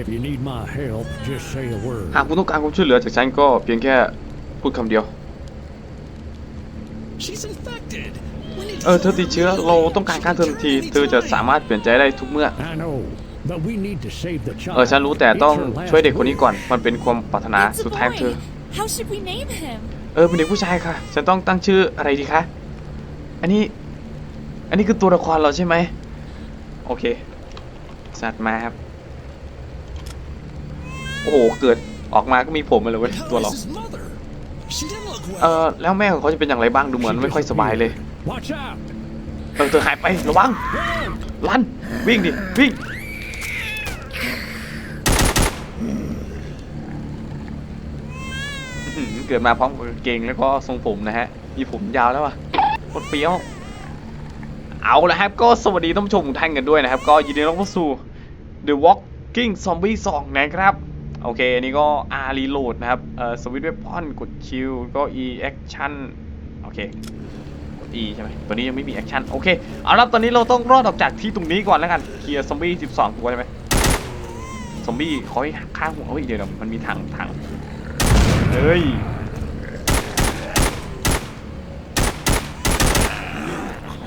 If you need my help, just say a word. หากคุณต้องการความช่วยเหลือจากฉันก็เพียงแค่พูดคำเดียว She's infected. We need เออเธอติดเชื้อเราต้องการฆ่าเธอทันที เธอจะสามารถเปลี่ยนใจได้ทุกเมื่อ I know, but we need to save the child. เออ ฉันรู้แต่ต้อง It's her last ช่วยเด็กคนนี้ word. ก่อน มันเป็นความปรารถนา It's สุ a ดท้ายของเธอ boy. How should we name him? เออเป็นเด็กผู้ชายค่ะ ฉันต้องตั้งชื่ออะไรดีคะ อันนี้ อันนี้คือตัวละครเราใช่ไหม โอเค สัตว์มาครับ โอ้โหเกิดออกมาก็มีผมมาเลยเว้ย How ตัวเรา is his mother? She didn't look เอ well. อแล้วแม่ของเขาจะเป็นอย่างไรบ้างดูเหมือนไม่ค่อยสบายเลย Watch out! เออเธอหายไประวังลันวิ่งดิวิ่งอื้อหือเกิดมาพร้อมกับกางเกงแล้วก็ทรงผมนะฮะ มีผมยาวแล้วอะโคตรเปรี้ยว เอาละครับ ก็สวัสดีท่านผู้ชมทุกท่านกันด้วยนะครับ ก็ยินดีต้อนรับเข้าสู่ The Walking Zombie 2 นะครับ โอเคอันนี้ก็ R Reload นะครับเอ่อสวิตช์เวพอนกดคิวก็ E Action โอเคกด E ใช่ไหมตัวนี้ยังไม่มีแอคชั่นโอเค เอาละตอนนี้เราต้องรอดออกจากที่ตรงนี้ก่อนแล้วกัน เคลียร์ซอมบี้ 12 ตัวใช่ไหมซอมบี้คอยข้างหัวเฮ้ยเดี๋ยวนะมันมีถังถังเฮ้ย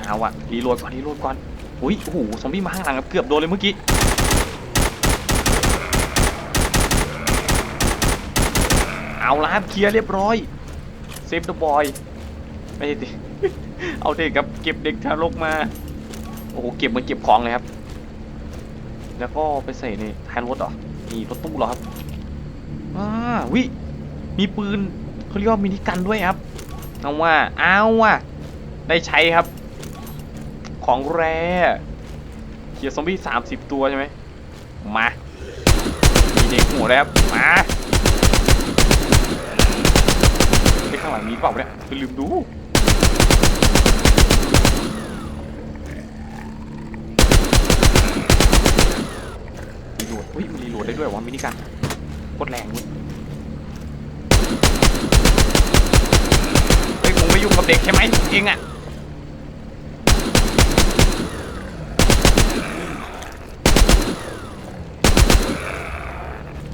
เอาอะรีโหลดก่อนรีโหลดก่อนอุ้ยโอ้โหซอมบี้มาข้างหลังครับเกือบโดนเลยเมื่อกี้ เอาละครับเคลียร์เรียบร้อยเซฟเดอะบอยไม่ใช่ดิเอาเด็กครับเก็บเด็กทารกมา โอ้โหเก็บมันเก็บของเลยครับ แล้วก็ไปใส่ในท้ายรถเหรอนี่รถตู้เหรอครับอ่าวิมีปืนเขาเรียกว่ามินิกันด้วยครับเอาว่าเอาว่าได้ใช้ครับ ของแร่เขียร์ซอมบี้สามสิบตัวใช่ไหมมามีเด็กหัวแล้วครับมาางหลังมีเปล่าเนี่ยไปลืมดูรีโหลดอุ้ยมันรีโหลดได้ด้วยวะมินิกันโคตรแรงเว้ยเฮ้ยคงไม่ยุ่งกับเด็กใช่ไหมเองอะ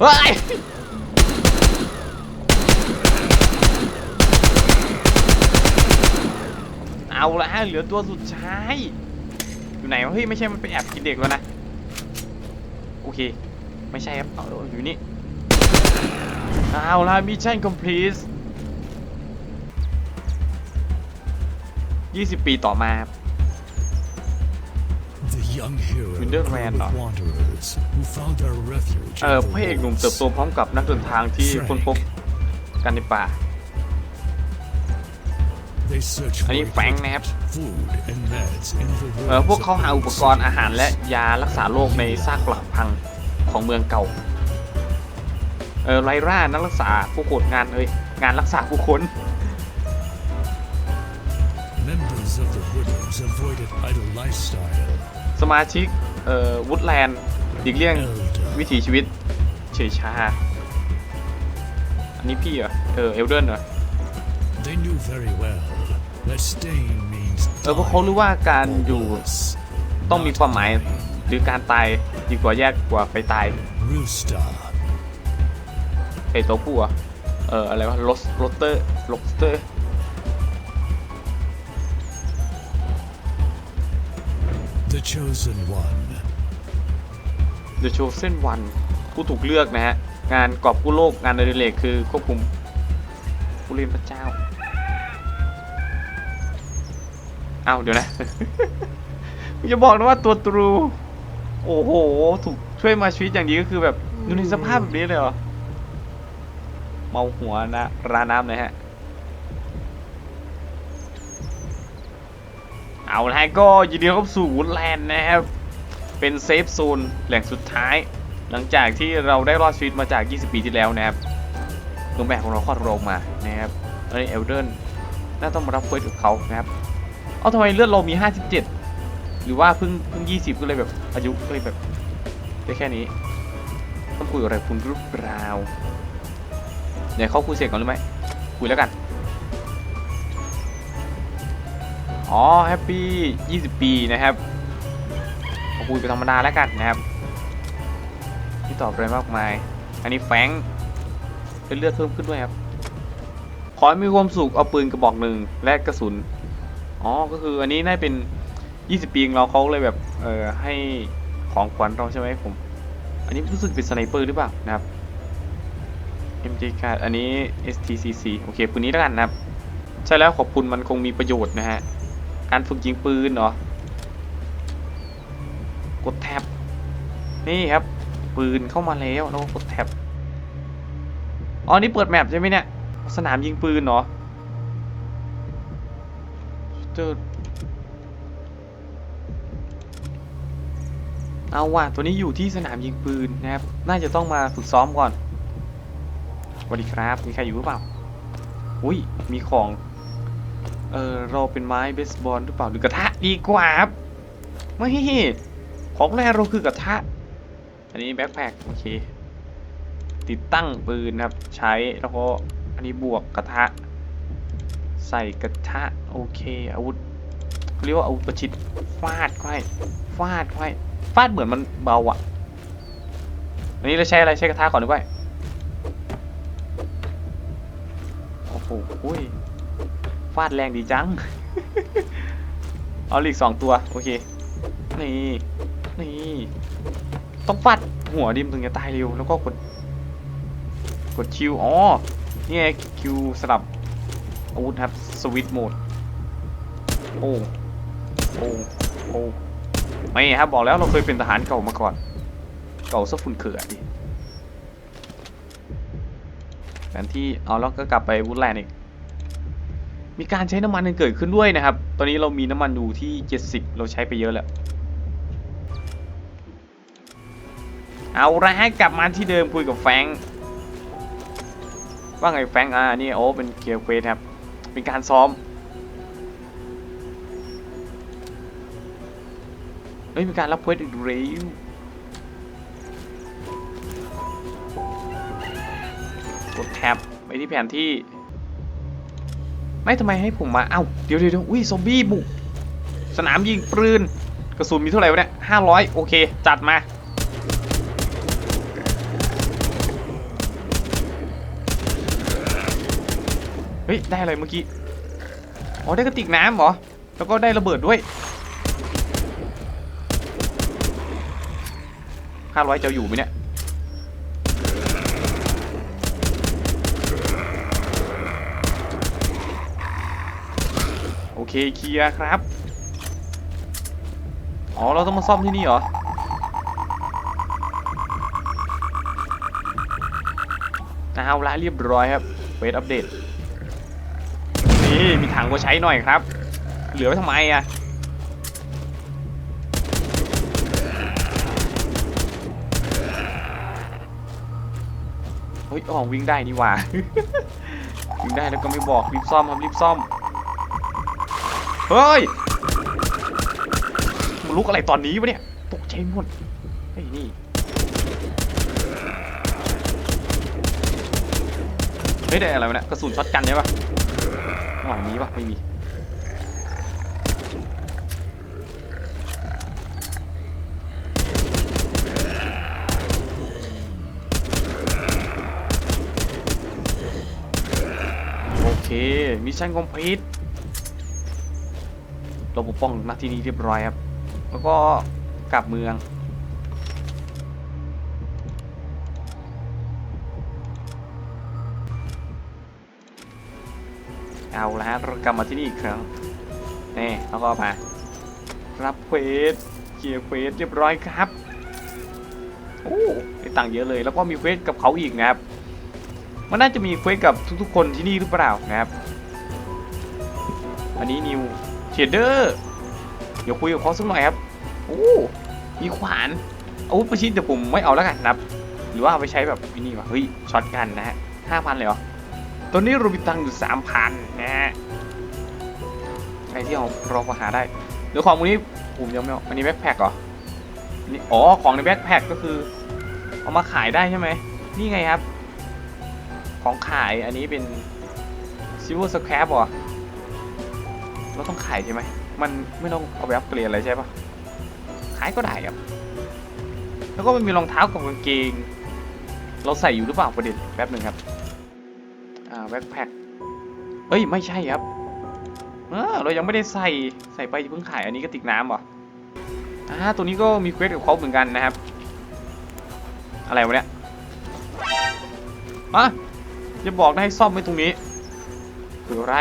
เฮ้ย เอาละเหลือตัวสุดท้าย อยู่ไหนวะเฮ้ยไม่ใช่มันไปแอบกินเด็กแล้วนะ โอเค ไม่ใช่ครับเอาอยู่นี่ เอาละมิชชั่นคอมพลีท20ปีต่อมาครับ The young hero Wonderland with เหรอ wanderers who found their refuge เออ in the พระเอกหนุ่ม woods. เติบโตพร้อมกับนักเดินทางที่ค้นพบกันในป่า They search อันนี้ for แฟรงค์นะครับ food and meds in the เออ woods พวกเขาหาอุปกรณ์อาหารและยารักษาโรคในซากปลักพังของเมืองเก่าเออไรร่านักรักษาผู้โคดงานเอ้ยงานรักษาผู้คน Members of the Woodlands avoided idle lifestyle. สมาชิกเอ่อวูดแลนด์หลีกเลี่ยง Elder. วิถีชีวิตเฉยชา อันนี้พี่เหรอ เออเอลเดนเหรอ They knew very well that staying means เออเพราะเขารู้ว่าการอยู่ dying. ต้องมีความหมายหรือการตายดีกว่าแยกกว่าไปตาย Rooster. ไอตัวผู้เหรอเอออะไรวะโรสโรเตอร์โรสเตอร์ The chosen one. The Chosen One ผู้ถูกเลือกนะฮะ งานกอบกู้โลกงานอดิเรกคือควบคุมผู้เล่นพระเจ้า เอาเดี๋ยวนะอย่าบอกนะว่าตัวตรู โอ้โห ถูกช่วยมาชีวิตอย่างนี้ก็คือแบบอยู่ในสภาพแบบนี้เลยเหรอ เมาหัวนะราน้ำเลยฮะ เอาละฮะก็ยินดีต้อนรับสู่วูดแลนด์นะครับ เป็นเซฟโซนแหล่งสุดท้าย หลังจากที่เราได้รอดชีวิตมาจาก 20 ปีที่แล้วนะครับตัวแม่ของเราคลอดเราออกมานะครับอันนี้เอลเดนน่าต้องมารับเควสกับเขานะครับ เอาทำไมเลือดเรามี 57 หรือว่าเพิ่งเพิ่ง 20 ก็เลยแบบอายุก็เลยแบบได้แค่นี้ ต้องคุยอะไรคุณรือเปล่าเดี๋ยวเขาคุยเสร็จก่อนหรือไม่คุยแล้วกัน อ๋อแฮปปี้ 20 ปีนะครับเขาคุยไปธรรมดาแล้วกันนะครับที่ตอบอะไรมากมาย อันนี้แฟงเป็นเลือดเพิ่มขึ้นด้วยครับ ขอให้มีความสุขเอาปืนกระบอกหนึ่งและกระสุน อ๋อ ก็คืออันนี้น่าเป็น 20 ปีของเราเขาเลยแบบ เออให้ของขวัญเราใช่ไหมผม อันนี้รู้สึกเป็นสไนเปอร์หรือเปล่านะครับ MG การอันนี้ STCC โอเคปืนนี้แล้วกันนะครับ ใช่แล้วขอบคุณมันคงมีประโยชน์นะฮะ การฝึกยิงปืนเนาะกดแท็บ นี่ครับ ปืนเข้ามาแล้วแล้วกดแท็บ อ๋อ นี่เปิดแมปใช่ไหมเนี่ย สนามยิงปืนเนาะ จอเอาว่ะ ตัวนี้อยู่ที่สนามยิงปืนนะครับ น่าจะต้องมาฝึกซ้อมก่อนสวัสดีครับ มีใครอยู่หรือเปล่า อุ้ย มีของ เออเราเป็นไม้เบสบอลหรือเปล่า หรือกระทะดีกว่าครับ ไม่ของแรกเราคือกระทะ อันนี้แบ็คแพคโอเค ติดตั้งปืนนะครับ ใช้แล้วก็อันนี้บวกกระทะ ใส่กระทะโอเค อาวุธเรียกว่าอาวุธประชิดฟาดเข้าไปฟาดเข้าไปฟาดเหมือนมันเบาอะ อันนี้เราใช้อะไรใช้กระทะก่อนดีกว่าโอ้โหอุ้ยฟาดแรงดีจัง เอาอีกสองตัว โอเค นี่ นี่ ต้องฟาดหัวดิมถึงจะตายเร็ว แล้วก็กด กดคิว อ๋อ นี่ไงคิวสลับ อาวุธครับ สวิตช์โหมด โอ้โอ้โอ้ไม่ครับบอกแล้วเราเคยเป็นทหารเก่ามาก่อน เก่าซะฝุ่นเขื่อดิแผนที่เอาแล้วก็กลับไปวูดแลนด์อีก มีการใช้น้ำมันกันเกิดขึ้นด้วยนะครับ ตอนนี้เรามีน้ำมันอยู่ที่ 70 เราใช้ไปเยอะแล้ว เอาละให้กลับมาที่เดิมคุยกับแฟง ว่าไงแฟงอ่านี่โอ้เป็นเกียร์เควสครับ เป็นการซ้อมเฮ้ยมีการรับเควสอีกเร็วกดแท็บไปที่แผนที่ ไม่ทำไมให้ผมมา เอ้า เดี๋ยวเดี๋ยวเดี๋ยวอุ้ยซอมบี้บุก สนามยิงปืน กระสุนมีเท่าไหร่วะเนี่ยห้าร้อยโอเค จัดมา เฮ้ย ได้อะไรเมื่อกี้ อ๋อ ได้กระติกน้ำเหรอ แล้วก็ได้ระเบิดด้วยห้าร้อยจะอยู่ไหมเนี่ย โอเค เคลียร์ครับ อ๋อ เราต้องมาซ่อมที่นี่เหรอเอาละเรียบร้อยครับเวทอัปเดต มีถังก็ใช้หน่อยครับ เหลือไว้ทำไมอะเฮ้ยอ๋อวิ่งได้นี่หว่า วิ่งได้แล้วก็ไม่บอกรีบซ่อมครับรีบซ่อม เฮ้ยมันลุกอะไรตอนนี้วะเนี่ย ตกใจหมดเฮ้นี่ เฮ้ยได้อะไรวะเนี่ยกระสุนช็อตกันใช่ปะ ข้างหลังมีปะไม่มีโอเคมิชชั่นคอมพลีทเราปกป้องหน้าที่นี้เรียบร้อยครับ แล้วก็กลับเมือง เอาละฮะเรากลับมาที่นี่อีกครั้งนี่แล้วก็มารับเควสเคลียร์เควสเรียบร้อยครับโอ้ได้ตังค์เยอะเลยแล้วก็มีเควสกับเขาอีกนะครับมันน่าจะมีเควสกับทุกๆ คนที่นี่หรือเปล่านะครับ อันนี้นิวเทรดเดอร์เดี๋ยวคุยกับเขาสักหน่อยครับโอ้มีขวานอาวุธประชิดแต่ผมไม่เอาแล้วกันนะครับ หรือว่าเอาไปใช้แบบนี่วะเฮ้ยช็อตกันนะฮะห้าพันเลยเหรอ ตอนนี้เรามีตังค์อยู่สามพันนะฮะใครที่เอาราหาได้เดี๋ยวของพวกนี้ผมยังไม่เอาอันนี้แบ็คแพคเหรออันนี่อ๋อของในแบ็คแพคก็คือ เอามาขายได้ใช่ไหมนี่ไงครับ ของขายอันนี้เป็นซิ l เวอร์สแครปเหรอเราต้องขายใช่ไหมมันไม่ต้องเอาไปอัพเกรดอะไรใช่ปะขายก็ได้ครับ แล้วก็มันมีรองเท้ากับกางเกง เราใส่อยู่หรือเปล่าประเด็นแป๊บหนึ่งครับ แบ็คแพ็คเอ้ย ไม่ใช่ครับเออเรายังไม่ได้ใส่ใส่ไปเพิ่งขายอันนี้กระติกน้ำเหรออ่าตัวนี้ก็มีเควสกับเขาเหมือนกันนะครับ อะไรวะเนี่ยอะจะบอกนะให้ซ่อมไว้ตรงนี้คืออะไร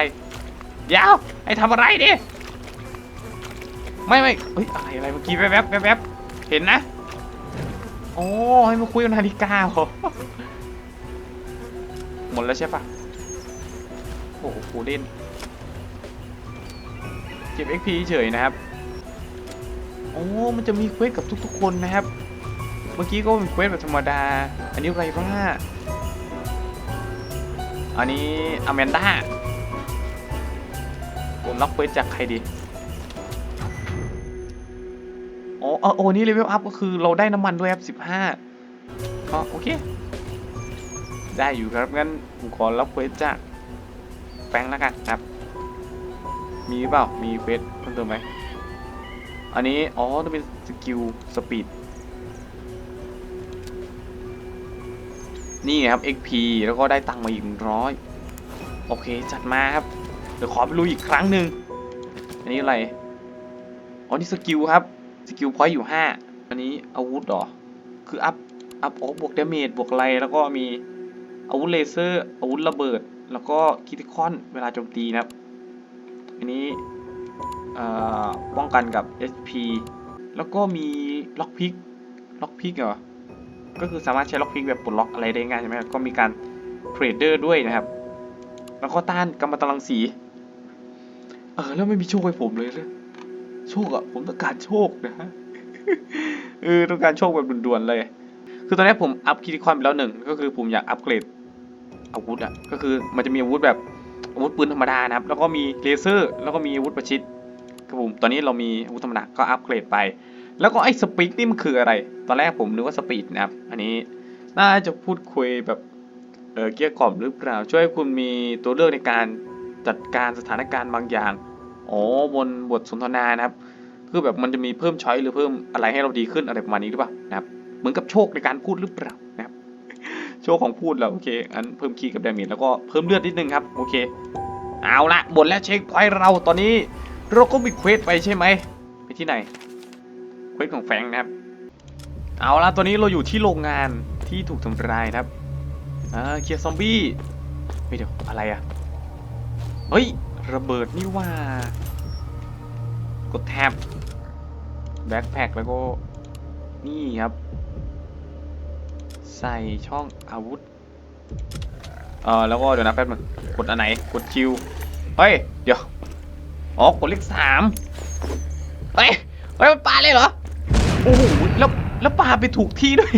ยาวให้ทำอะไรดิไม่ไม่เฮ้ยอะไรอะไรเมื่อกี้แวบแวบแวบแวบเห็นนะโอ้ให้มาคุยกับนาฬิกาเหรอหมดแล้วใช่ปะ อ้โหูเล่นเก็บ XP เฉยนะครับ โอ้ มันจะมีเควสกับทุกๆคนนะครับ เมื่อกี้ก็เป็นเควสแบบธรรมดา อันนี้ไรบ้าอันนี้อแมนด้า ผมรับเควสจากใครดี อ๋อเออโอ้นี่เลเวลอัพก็คือเราได้น้ำมันด้วยครับสิบห้าอ๋อโอเค ได้อยู่ครับงั้นผมขอรับเควสจาก แฟรงแล้วกันครับ มีเปล่า มีเวสเพิ่มเติมไหม อันนี้ อ๋อต้องเป็นสกิลสปีด นี่ครับ XP แล้วก็ได้ตังค์มาอีกร้อยโอเค จัดมาครับ เดี๋ยวขอไปลุยอีกครั้งหนึ่ง อันนี้อะไร อ๋อ นี่สกิลครับ สกิลพอยต์อยู่ 5 อันนี้อาวุธหรอ คืออัพ อัพโอบวกดาเมจบวกอะไร แล้วก็มีอาวุธเลเซอร์ อาวุธระเบิด แล้วก็คิติคอนเวลาโจมตีนะครับ อันนี้ป้องกันกับ SP แล้วก็มีล็อกพิกล็อกพิกเหรอ ก็คือสามารถใช้ล็อกพิกแบบปลดล็อกอะไรได้ง่ายใช่ไหมก็มีการเทรดเดอร์ด้วยนะครับ แล้วก็ต้านกำมะตรังสี เออ แล้วไม่มีโชคให้ผมเลยเลยโชคอะผมต้องการโชคนะฮะเออต้องการโชคแบบด่วนๆเลย คือตอนนี้ผมอัพคิติคอนไปแล้วหนึ่งก็คือผมอยากอัปเกรด อาวุธอะก็คือมันจะมีอาวุธแบบอาวุธปืนธรรมดานะครับ แล้วก็มีเลเซอร์ แล้วก็มีอาวุธประชิดครับผมตอนนี้เรามีอาวุธธรรมดาก็อัปเกรดไป แล้วก็ไอ้สปีดนี่มันคืออะไร ตอนแรกผมนึกว่าสปีดนะครับ อันนี้น่าจะพูดคุยแบบเออเกลี้ยกล่อมหรือเปล่า ช่วยคุณมีตัวเลือกในการจัดการสถานการณ์บางอย่างอ๋อบนบทสนทนานะครับ คือแบบมันจะมีเพิ่มช้อยหรือเพิ่มอะไรให้เราดีขึ้นอะไรประมาณนี้หรือเปล่านะครับ เหมือนกับโชคในการพูดหรือเปล่า โชคของพูดแล้วโอเคอันเพิ่มคีย์กับดาเมจแล้วก็เพิ่มเลือดนิดนึงครับโอเค เอาละหมดแล้วเช็คพอยเราตอนนี้เราก็มีเควสไปใช่ไหมไปที่ไหนเควสของแฟงนะครับ เอาละตอนนี้เราอยู่ที่โรงงานที่ถูกทำลายครับอ่าเคลียร์ซอมบี้เฮ้ยเดี๋ยวอะไรอะเฮ้ยระเบิดนี่ว่า กดแท็บแบ็คแพ็คแล้วก็นี่ครับ ใส่ช่องอาวุธ เออแล้วก็เดี๋ยวนะแป๊บนึงกดอันไหน กดคิว เฮ้ย เดี๋ยว อ๋อ กดเลขสามเฮ้ย เฮ้ย มันปาเลยเหรอ โอ้โห แล้ว แล้วปาไปถูกที่ด้วย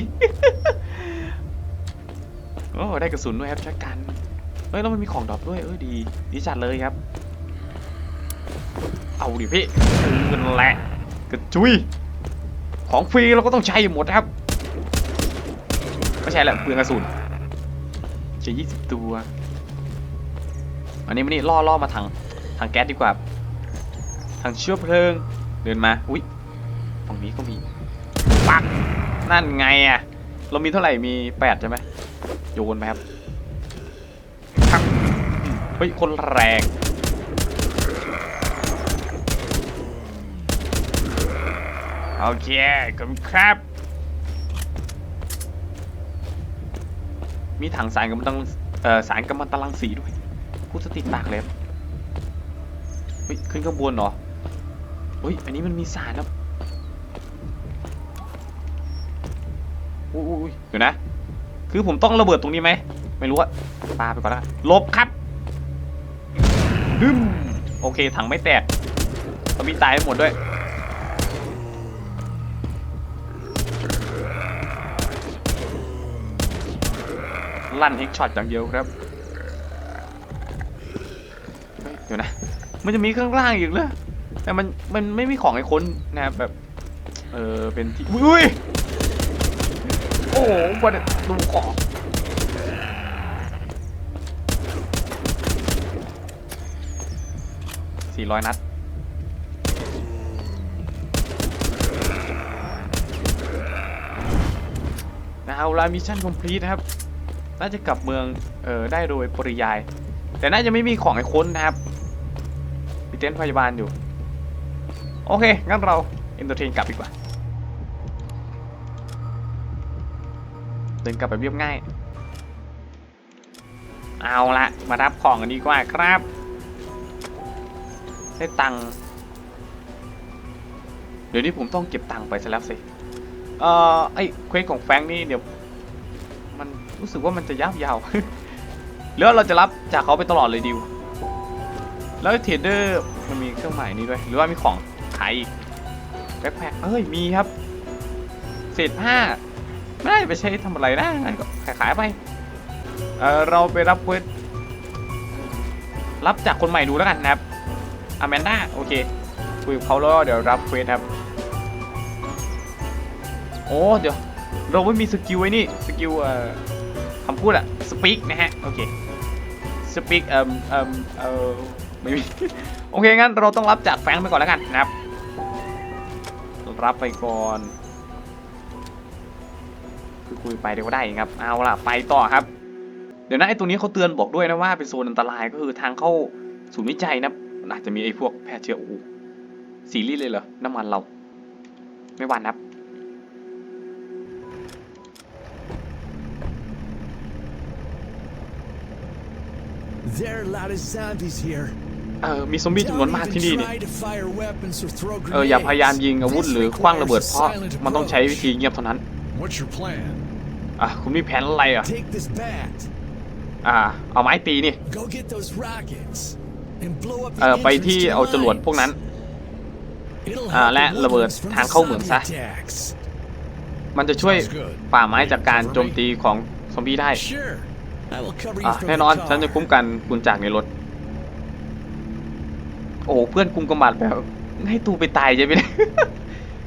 โอ้ ได้กระสุนด้วยครับชักกัน เฮ้ย แล้วมันมีของดรอปด้วย เออดี ดีจัดเลยครับ เอาดิพี่เออนั่นแหละกระจุย ของฟรีเราก็ต้องใช้หมดครับ ไม่ใช่แหละเปลืองกระสุนจะยี่สิบตัว อันนี้มานี่ล่อล่อมาทางทางแก๊สดีกว่า ทางเชื้อเพลิง เดินมา อุ้ยตรงนี้ก็มี ปัก นั่นไงอะ เรามีเท่าไหร่ มีแปดใช่ไหมโยนไหมครับครับอืมเฮ้ย คนแรงโอเคขอบคุณครับ มีถังสารกัมมันตังเอ่อสารกัมมันตรังสีด้วยพูดสติดปากเลยครับเฮ้ยขึ้นข้างบนเหรอเฮ้ยอันนี้มันมีสารครับอุ้ยอุ้ยอยเดี๋ยวนะ คือผมต้องระเบิดตรงนี้ไหม ไม่รู้อะปาไปก่อนล้วกันหลบครับดึมโอเคถังไม่แตกเรามีตายไปหมดด้วย ลั่นเฮกช็อตอย่างเดียวครับเฮ้ยเดี๋ยวนะ มันจะมีข้างล่างอีกเลยแต่มันมันไม่มีของให้ค้นนะครับแบบ เออเป็นที่อุ้ยโอ้โหวันดูของสี่ร้อยนัดได้เอาละมิชชั่นคอมพลีทนะครับ น่าจะกลับเมืองเออได้โดยปริยาย แต่น่าจะไม่มีของให้ค้นนะครับมีเต็นท์พยาบาลอยู่ โอเค งั้นเราเอนเตอร์เทนกลับดีกว่า เดินกลับแบบเรียบง่าย เอาละมารับของกันดีกว่าครับได้ตังค์เดี๋ยวนี้ผมต้องเก็บตังค์ไปซะแล้วสิ เอ่อ ไอ้เควสของแฟงนี่เดี๋ยว รู้สึกว่ามันจะยาวยาวหรือว่าเราจะรับจากเขาไปตลอดเลยดิว แล้วเทรดเดอร์มันมีเครื่องหมายนี้ด้วย หรือว่ามีของขายอีกแบ็คแพ็คเอ้ยมีครับ เศษผ้าไม่ได้ไปใช้ทำอะไรนะงั้นก็ขายขายไปเออเราไปรับเควสรับจากคนใหม่ดูแล้วกันนะครับอแมนด้าโอเคคุยกับเขาแล้วเดี๋ยวรับเควสครับ โอ้เดี๋ยวเราไม่มีสกิลไว้นี่สกิลเอ่อ คำพูดอะสปีกนะฮะ โอเคสปีกเอ่อเอ่อเอ่อไม่มี โอเค งั้นเราต้องรับจากแฟงไปก่อนแล้วกันนะครับ รับไปก่อน คือคุยไปเดี๋ยวก็ได้ครับ เอาล่ะ ไปต่อครับ เดี๋ยวนะไอ้ตรงนี้เขาเตือนบอกด้วยนะว่าเป็นโซนอันตรายก็คือทางเข้าศูนย์วิจัยนะนอาจจะมีไอ้พวกแพร่เชื้อโอ้โหซีรีส์เลยเหรอ น้ำมันเรา ไม่หวานนะครับ There are a lot of zombies here. เออมีซอมบี้จำนวน Don't มาก even ที่นี่นี่ try to fire weapons or throw เอออย่าพยายาม grenades. ยิงอาวุธ This หรือคว้างระเบิด requires เพราะ a silent มันต้องใช้วิ approach. ธีเงียบเท่านั้น What's your plan? อะคุณมีแผนอะไรอะ Take this bat. อ่าเอาไม้ตีนี่ Go get those rockets. And blow up เอ the อไป entrance ที่ to the เอาจรวด mines. พวกนั้น It'll อ่า help และ the ระเบิด woodlands from ทาง the เข้าเหมือง zombie ซะ attacks. มันจะช่วย Sounds good. ป่าไม้จากการโจมตีของซอมบี้ได้ Sure. I will cover you อะ from แน่นอน the ฉันจะ car. คุ้มกันคุณจากในรถ โอ้โหเพื่อนกุมกำบัดแบบให้ตูไปตายใช่ไหมเนี่ย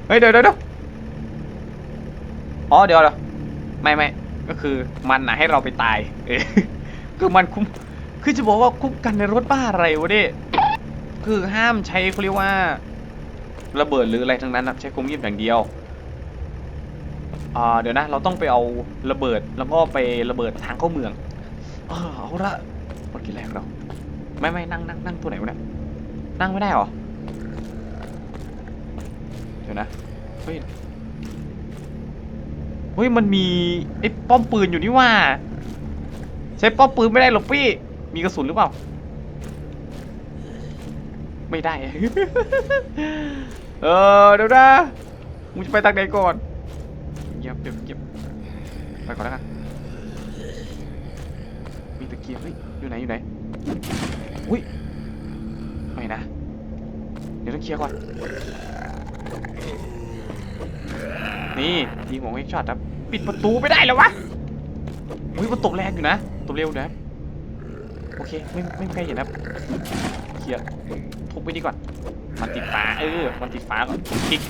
เฮ้ยเดี๋ยวเดี๋ยวเดี๋ยวอ๋อเดี๋ยวเดี๋ยวไม่ไม่ก็คือมันนะให้เราไปตายเออคือมันคุ้มคือจะบอกว่าคุ้มกันในรถบ้าอะไรวะเนี่ยคือห้ามใช้เขาเรียกว่า ระเบิดหรืออะไรทั้งนั้นนะใช้ความเงียบอย่างเดียวอ่าเดี๋ยวนะ เราต้องไปเอาระเบิดแล้วก็ไประเบิดทางเข้าเมือง เออเอาละหมดกี่แรงเราไม่ไม่นั่งนั่งนั่งตัวไหนวะเนี่ยนั่งไม่ได้หรอเดี๋ยวนะเฮ้ยเฮ้ยมันมีไอ้ป้อมปืนอยู่นี่ว่า ใช้ป้อมปืนไม่ได้หรอกพี่ มีกระสุนหรือเปล่า ไม่ได้ เออเดี๋ยวนะมึงจะไปทางไหนก่อนเงียบเดี๋ยวเงียบไปก่อนแล้วกันีเฮ้ยอยู่ไหนอยู่ไหนอุ้ยไม่นะ เดี๋ยวต้องเคลียร์ก่อน นี่ยิงหัวเฮกช็อตครับ ปิดประตูไม่ได้แล้ววะอุ้ยมันตบแรงอยู่นะตบเร็วนะครับโอเคไม่ไม่มีใครเห็นครับเคลียร์ทุบไปนี่ก่อน มันติดฝาเออ มันติดฝาก่อนคลิก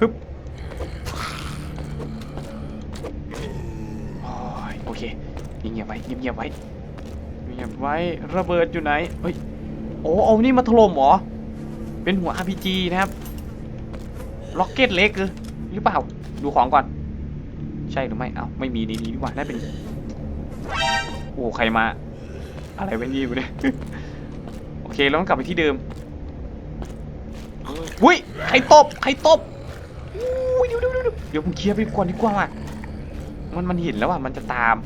ฮึบ เงียบไว้เงียบไว้เงียบไว้ระเบิดอยู่ไหนเฮ้ยโอ้เอานี่มาถล่มเหรอเป็นหัว RPG นะครับล็อกเก็ตเล็กหรือหรือเปล่าดูของก่อน ใช่หรือไม่เอ้าไม่มีในนี้ดีกว่าน่าเป็นโอ้ใครมา อะไรเป็นยี่วะเนี่ยโอเคแล้วต้องกลับไปที่เดิมอุ้ยใครตบใครตบเดี๋ยวเดี๋ยวเดี๋ยวเดี๋ยวผมเคลียร์ไปก่อนดีกว่ามันมันเห็นแล้วอะมันจะตาม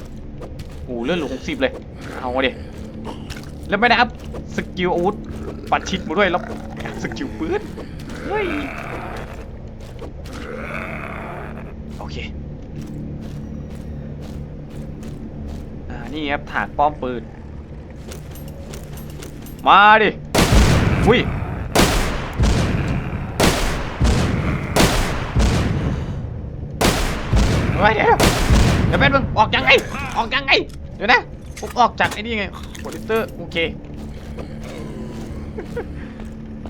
โอ้เลื่อนเหลือหกสิบเลย เอาดิแล้วไม่ได้อัพสกิลอาวุธปัดชิดมาด้วยแล้วสกิลปืนเฮ้ยโอเคอ่านี่ครับถากป้อมปืน มาดิอุ้ยเฮ้ยเดี๋ยว ดี๋ยวแป๊บนึงออกยังไง ออกยังไง เดี๋ยวนะผมออกจากไอ้นี่ไงโปรดิวเตอร์โอเค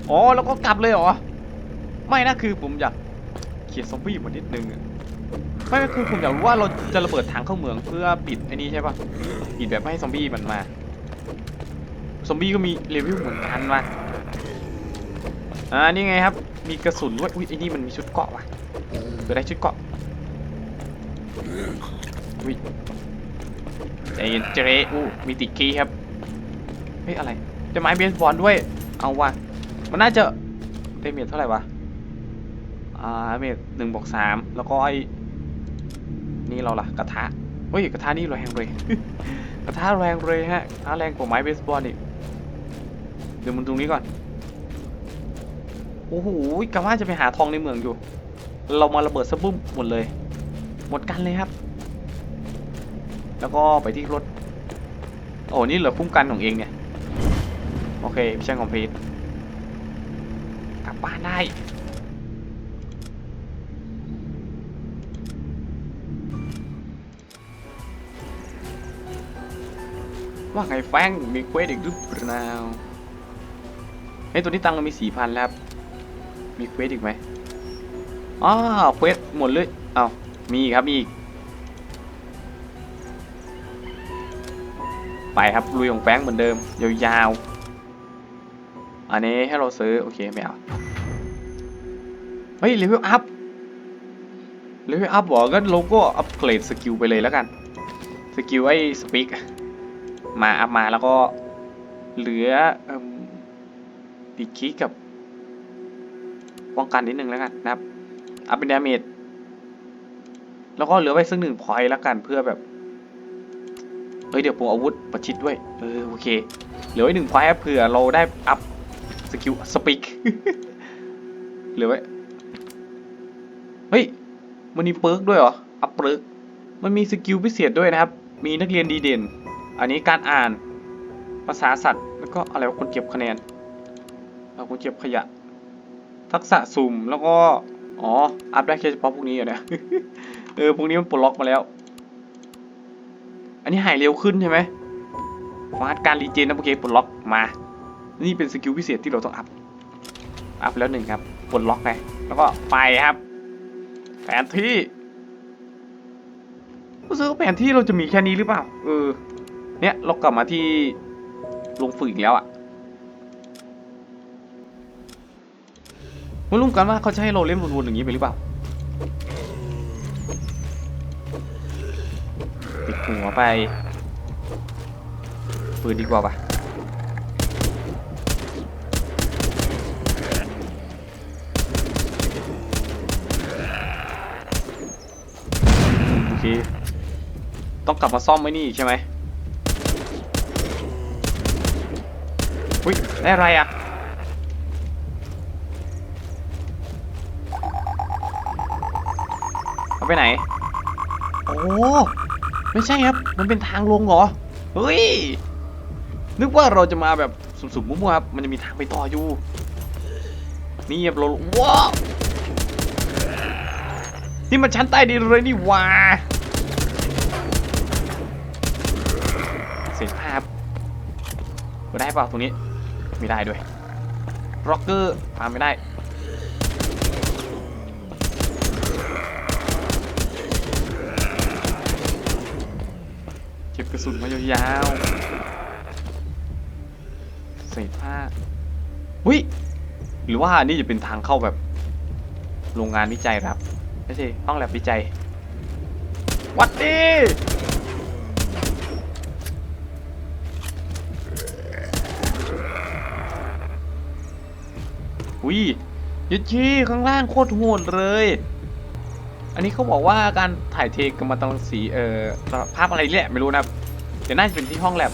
อ๋อ แล้วก็กลับเลยเหรอ ไม่นะคือผมอยากเขียนซอมบี้มานิดนึงอะไม่ก็คือผมอยากรู้ว่าเราจะระเบิดทางเข้าเมืองเพื่อปิดไอ้นี่ใช่ปะปิดแบบไม่ให้ซอมบี้มันมา ซอมบี้ก็มีเลเวลเหมือนกันว่ะอ่า นี่ไงครับ มีกระสุนด้วย อุ้ยไอ้นี่มันมีชุดเกราะว่ะเดี๋ยวได้ชุดเกราะ อุ้ยใจเย็นเจเรอู้มีติดคีย์ครับ เฮ้ยอะไร จะไม้เบสบอลด้วย เอาว่ะ มันน่าจะเดเมจเท่าไหร่วะ อ่าเดเมจหนึ่งบวกสามแล้วก็ไอ้นี่เราล่ะ กระทะเฮ้ยกระทะนี่แรงเลยกระทะแรงเลยฮะกระทะแรงกว่าไม้เบสบอลอีก เดี๋ยวมันตรงนี้ก่อน โอ้โหกะว่าจะไปหาทองในเมืองอยู่ เรามาระเบิดซะบุ้มหมดเลย หมดกันเลยครับ แล้วก็ไปที่รถ โอ้นี่เหลือคุ้มกันของเองเนี่ย โอเคมิชชั่นคอมพลีทกลับบ้านได้ว่าไงแฟงมีเควสอีกหรือเปล่าเฮ้ยตัวนี้ตังเรามีสี่พันแล้วครับมีเควสอีกไหมอ้าวเควสหมดเลย เอ้ามีครับมีอีก ไปครับลุยของแฟงเหมือนเดิม ยาวๆ อันนี้ให้เราซื้อ โอเค ไม่เอา เฮ้ยเลเวลอัพเลเวลอัพบอกก็โลโก้อัพเกรดสกิลไปเลยแล้วกัน สกิลไอ้สปีกมาอัพมาแล้วก็เหลืออดิคิกับป้องกันนิดนึงแล้วกันนะครับ อัพเป็นดาเมจแล้วก็เหลือไว้สักหนึ่งพอยต์แล้วกันเพื่อแบบ เอ้ยเดี๋ยวผมอาวุธประชิดด้วย เออโอเค เหลือไว้หนึ่งพอยเผื่อเราได้อัพสกิลสปีกเหลือไว้ เฮ้ย มันมีเปิร์กด้วยเหรอ อัพเปิร์กมันมีสกิลพิเศษด้วยนะครับ มีนักเรียนดีเด่น อันนี้การอ่าน ภาษาสัตว์ แล้วก็อะไรวะคนเก็บคะแนนเอาคนเก็บขยะ ทักษะสุ่ม แล้วก็ อ๋อ อัพได้แค่เฉพาะพวกนี้เหรอเนี่ยเออ พวกนี้มันปลดล็อกมาแล้ว อันนี้หายเร็วขึ้นใช่ไหมฟาสการรีเจนนะโอเคปลดล็อกมา นี่เป็นสกิลพิเศษที่เราต้องอัพ อัพแล้วหนึ่งครับปลดล็อกไงแล้วก็ไปครับ แผนที่รู้สึกว่าแผนที่เราจะมีแค่นี้หรือเปล่า เออ เนี่ยเรากลับมาที่ลงฝึกอีกแล้วอะไม่รู้มกันว่าเขาจะให้เราเล่นวนๆอย่างนี้ไปหรือเปล่า หัวไปปืนดีกว่าปะโอเคต้องกลับมาซ่อมไว้นี่อีกใช่ไหมอุ้ยได้อะไรอะเอาไปไหน โอ้ ไม่ใช่ครับ มันเป็นทางลงเหรอ เฮ้ย นึกว่าเราจะมาแบบสุ่มๆมั่วๆครับ มันจะมีทางไปต่ออยู่ นี่ครับเราว้าวนี่มันชั้นใต้ดินเลยนี่ว่าเสียงภาพได้เปล่าตรงนี้ ไม่ได้ด้วยร็อกเกอร์พาไม่ได้ กระสุนมายาวๆเศษผ้าหุ้ยหรือว่านี่จะเป็นทางเข้าแบบ โรงงานวิจัยครับไม่ใช่ห้องแลบวิจัยวัดดีอุ้ยยัดชี้ข้างล่างโคตรโหดเลย อันนี้เขาบอกว่าการถ่ายเทกัมมันตรังสีเอ่อภาพอะไรแหละไม่รู้นะ เดี๋ยวน่าจะเป็นที่ห้องแลบ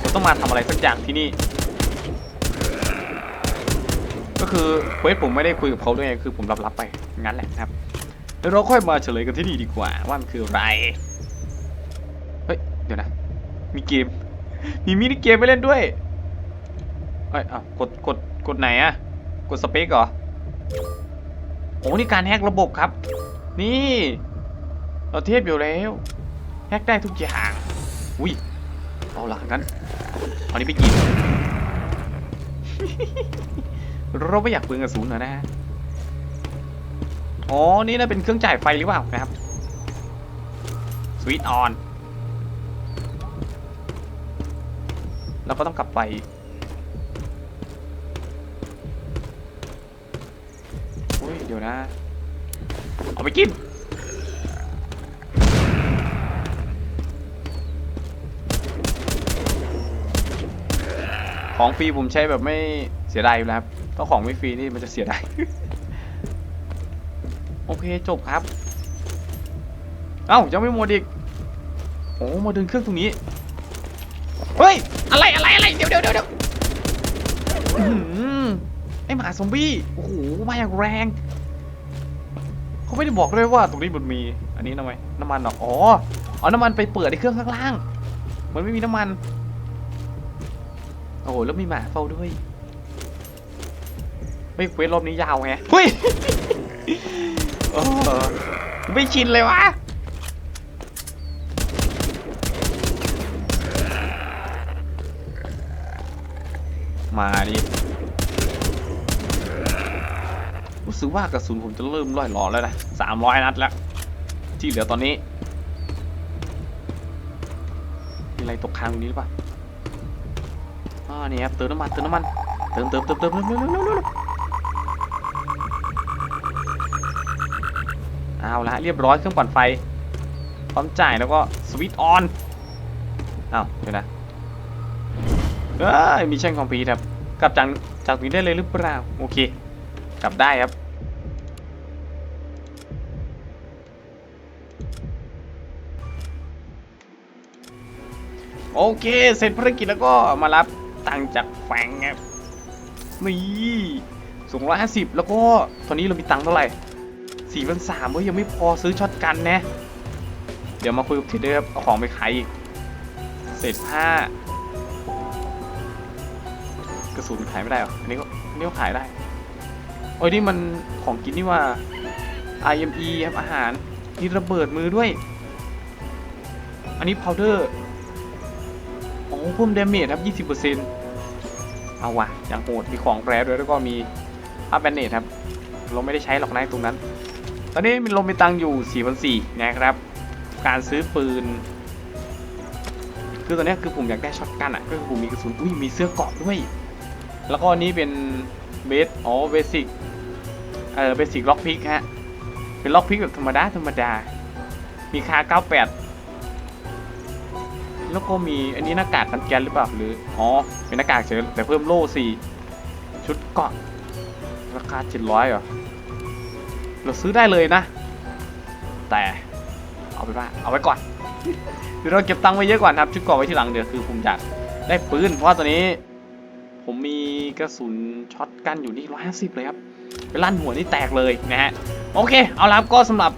เราต้องมาทำอะไรสักอย่างที่นี่ ก็คือเควสผมไม่ได้คุยกับเขาด้วยคือผมรับรับไปงั้นแหละครับเดี๋ยวเราค่อยมาเฉลยกันที่นี่ดีกว่าว่ามันคืออะไรเฮ้ยเดี๋ยวนะ มีเกม มีมินิเกมไปเล่นด้วยเอ้ยอะกดกดกดไหนอะกดสเปคเหรอโอ้นี่การแฮกระบบครับ นี่ เราเทพอยู่แล้ว แฮกได้ทุกอย่าง อุ้ยเอาละงั้นเอานี้ไปกินเราไม่อยากเปลืองกระสุนนะนะฮะอ๋อ นี่น่าเป็นเครื่องจ่ายไฟหรือเปล่านะครับสวิตออนเราก็ต้องกลับไปอุ้ยเดี๋ยวนะ เอาไปกิน ของฟรีผมใช้แบบไม่เสียดายอยู่แล้วครับถ้าของไม่ฟรีนี่มันจะเสียดาย โอเคจบครับ เอ้ายังไม่หมดอีก โอ้มาดึงเครื่องตรงนี้ เฮ้ย อะไรอะไรอะไรเดี๋ยวเดี๋ยวเดี๋ยวเดี๋ยวอื้อหือไอหมาซอมบี้ โอ้โห มาอย่างแรง เขาไม่ได้บอกด้วยว่าตรงนี้มันมี อันนี้ทำไมน้ำมันหรออ๋อ เอาน้ำมันไปเปิดในเครื่องข้างล่าง มันไม่มีน้ำมัน อ้โหแล้วมีหมาเฝ้าด้วยเฮ้ยเควสรอบนี้ยาวไงเฮ้ยเออไม่ชินเลยวะมาดิรู้สึกว่ากระสุนผมจะเริ่มร่อยหลอแล้วนะสามร้อยนัดแล้ว ที่เหลือตอนนี้มีอะไรตกค้างตรงนี้หรือเปล่าอ่า นี่ครับเติมน้ำมันเติมน้ำมันเติมเติมเติมเติมเร็วเร็วเร็วเร็วเอาละเรียบร้อยเครื่องปั่นไฟพร้อมจ่ายแล้วก็สวิตช์ออนอ้าวเดี๋ยวนะเอ้ยมีเช่างคอมพิวครับกลับจากจากนี้ได้เลยหรือเปล่าโอเค กลับได้ครับโอเค เสร็จภารกิจแล้วก็มารับ ตังจากแฟงครับนี่สูงร้อยห้าสิบแล้วก็ตอนนี้เรามีตังค์เท่าไหร่สี่พันสามเว้ยยังไม่พอซื้อช็อตกันนะ เดี๋ยวมาคุยกับเทรดเดอร์เอาของไปขายอีกเศษผ้ากระสุนขายไม่ได้หรออันนี้ก็อันนี้ก็ขายได้โอ้ยนี่มันของกินนี่ว่า IME ครับอาหารมีระเบิดมือด้วย อันนี้ powder โอ้ เพิ่ม damage ครับ 20%เอาวะอย่างโหดมีของแปรด้วยแล้วก็มีอัพแบนเนตครับ เราไม่ได้ใช้หรอกนะตรงนั้น ตอนนี้มีลงมีตังอยู่4,400นะครับ การซื้อปืน คือตอนนี้คือผมอยากได้ช็อตกันอะ ก็คือผมมีกระสุน อุ้ยมีเสื้อเกราะด้วย แล้วก็อันนี้เป็นเบส อ๋อ เบสิก เออ เบสิกล็อกพิกฮะ เป็นล็อกพิกแบบธรรมดาธรรมดา มีคา 98 แล้วก็มีอันนี้หน้ากากกันแก๊นหรือเปล่าหรืออ๋อเป็นหน้ากากเฉยแต่เพิ่มโล่สี่ชุดเกาะราคาเจ็ดร้อยเหรอเราซื้อได้เลยนะ แต่เอาไปนว่าเอาไว้ก่อนเดี๋ยวเราเก็บตังค์ไว้เยอะก่อนครับชุดเกาะไว้ที่หลังเดี๋ยวคือผมอยากได้ปืนเพราะว่าตอนนี้ ผมมีกระสุนช็อตกันอยู่ที่ร้อยห้าสิบเลยครับไปลั่นหัวนี่แตกเลยนะฮะโอเค เอาละครับก็สำหรับ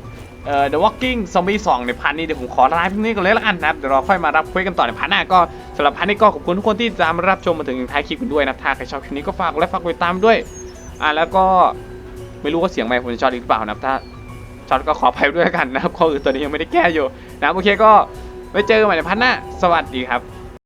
เอ่อ The Walking Zombie 2ในพาร์ทนี้เดี๋ยวผมขอลาเพียงนี้ก่อนเลยละกันนะครับ เดี๋ยวเราค่อยมารับคุยกันต่อในพาร์ทหน้าก็สำหรับพาร์ทนี้ก็ขอบคุณทุกคนที่ตามรับชมมาถึงท้ายคลิปกันด้วยนะถ้าใครชอบคลิปนี้ก็ฝากกดไลค์ฝากกดติดตามด้วย อ่าแล้วก็ไม่รู้ว่าเสียงไมค์ผมจะช็อตหรือเปล่านะครับถ้าช็อตก็ขออภัยด้วยกันนะครับก็คือตัวนี้ยังไม่ได้แก้อยู่นะครับโอเคก็ไว้เจอกันใหม่ในพาร์ทหน้าสวัสดีครับ